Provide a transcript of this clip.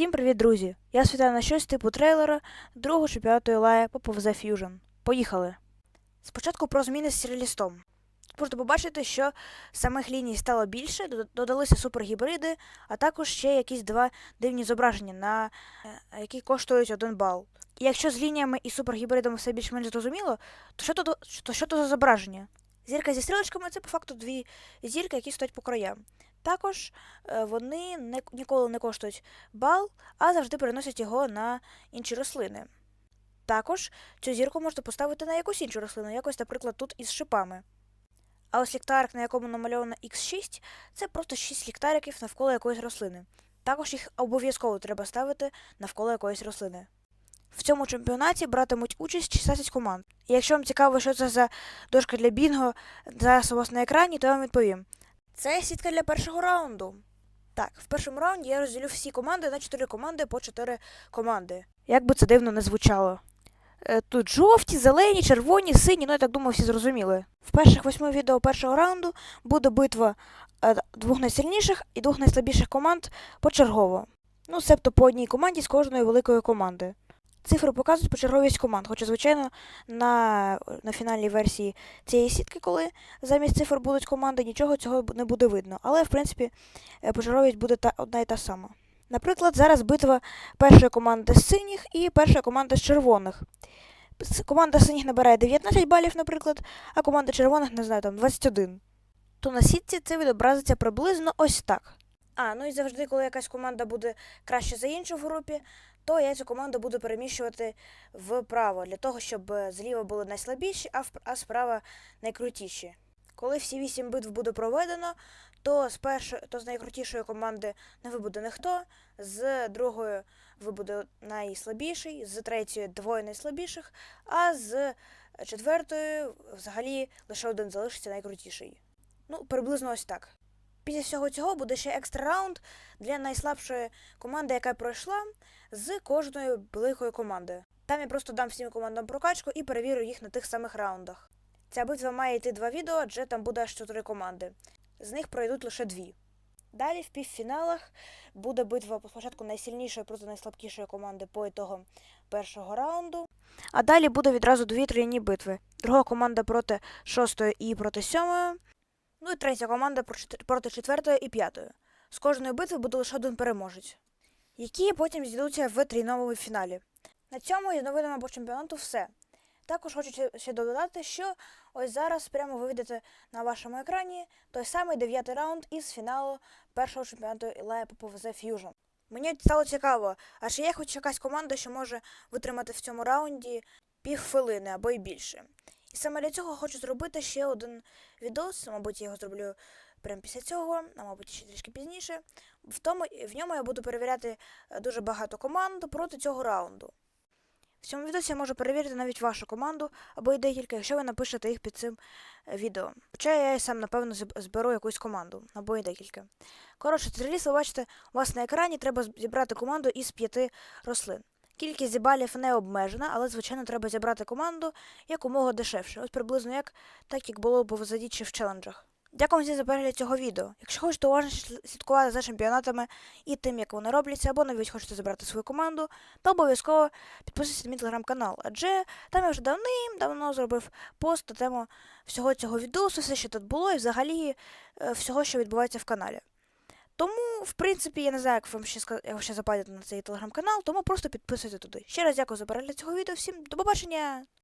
Всім привіт, друзі! Я світаю на щось типу трейлера другого чемпіонату Елая по PvZ Fusion. Поїхали! Спочатку про зміни з серіалістом. Можете побачити, що самих ліній стало більше, додалися супергібриди, а також ще якісь два дивні зображення, на е, які коштують один бал. І якщо з лініями і супергібридами все більш-менш зрозуміло, то що то, то що то за зображення? Зірка зі стрілочками це по факту дві зірки, які стоять по краям. Також е, вони не, ніколи не коштують бал, а завжди переносять його на інші рослини. Також цю зірку можна поставити на якусь іншу рослину, якось, наприклад, тут із шипами. А ось ліхтарик, на якому намальовано X6, це просто 6 ліхтариків навколо якоїсь рослини. Також їх обов'язково треба ставити навколо якоїсь рослини. В цьому чемпіонаті братимуть участь 16 команд. І якщо вам цікаво, що це за дошка для бінго зараз у вас на екрані, то я вам відповім. Це сітка для першого раунду. Так, в першому раунді я розділю всі команди на 4 команди по 4 команди. Як би це дивно не звучало. Е, Тут жовті, зелені, червоні, сині, ну я так думаю, всі зрозуміли. В перших восьми відео першого раунду буде битва е, двох найсильніших і двох найслабіших команд почергово. Ну, себто по одній команді з кожної великої команди. Цифри показують почерговість команд, хоча, звичайно, на, на фінальній версії цієї сітки, коли замість цифр будуть команди, нічого цього не буде видно. Але, в принципі, е, почерговість буде та, одна і та сама. Наприклад, зараз битва першої команди з синіх і першої команди з червоних. Команда синіх набирає 19 балів, наприклад, а команда червоних, не знаю, там 21. То на сітці це відобразиться приблизно ось так. А, ну і завжди, коли якась команда буде краще за іншу в групі, то я цю команду буду переміщувати вправо, для того, щоб е, зліва були найслабіші, а, справа найкрутіші. Коли всі вісім битв буде проведено, то з першої, то з найкрутішої команди не вибуде ніхто, з другої вибуде найслабіший, з третьої двоє найслабіших, а з четвертої взагалі лише один залишиться найкрутіший. Ну, приблизно ось так. Після всього цього буде ще екстра раунд для найслабшої команди, яка пройшла, з кожної великої команди. Там я просто дам всім командам прокачку і перевірю їх на тих самих раундах. Ця битва має йти два відео, адже там буде аж чотири команди. З них пройдуть лише дві. Далі в півфіналах буде битва спочатку найсильнішої проти найслабкішої команди по ітогам першого раунду. А далі буде відразу дві трійні битви. Друга команда проти шостої і проти сьомої. Ну і третя команда проти четвертої і п'ятої. З кожної битви буде лише один переможець, які потім зійдуться в трійновому фіналі. На цьому із новинами по чемпіонату все. Також хочу ще- додати, що ось зараз прямо ви видите на вашому екрані той самий дев'ятий раунд із фіналу першого чемпіонату Ілая по PvZ Fusion. Мені стало цікаво, а чи є хоч якась команда, що може витримати в цьому раунді півхвилини або й більше. І саме для цього хочу зробити ще один відос, мабуть, я його зроблю прямо після цього, а мабуть, ще трішки пізніше. В, тому, в ньому я буду перевіряти е, дуже багато команд проти цього раунду. В цьому відосі я можу перевірити навіть вашу команду або й декілька, якщо ви напишете їх під цим е, відео. Хоча я і сам, напевно, зберу якусь команду або й декілька. Коротше, це ви бачите, у вас на екрані треба зібрати команду із п'яти рослин. Кількість балів не обмежена, але, звичайно, треба зібрати команду якомога дешевше. Ось приблизно як так, як було б в задічі в челенджах. Дякую всім за перегляд цього відео. Якщо хочете уважно слідкувати за чемпіонатами і тим, як вони робляться, або навіть хочете забрати свою команду, то обов'язково підписуйтесь на мій телеграм-канал, адже там я вже давним-давно зробив пост на тему всього цього відосу, все, що тут було, і взагалі е, всього, що відбувається в каналі. Тому, в принципі, я не знаю, як вам ще ска- ще западати на цей телеграм-канал, тому просто підписуйте туди. Ще раз дякую за перегляд цього відео. Всім до побачення!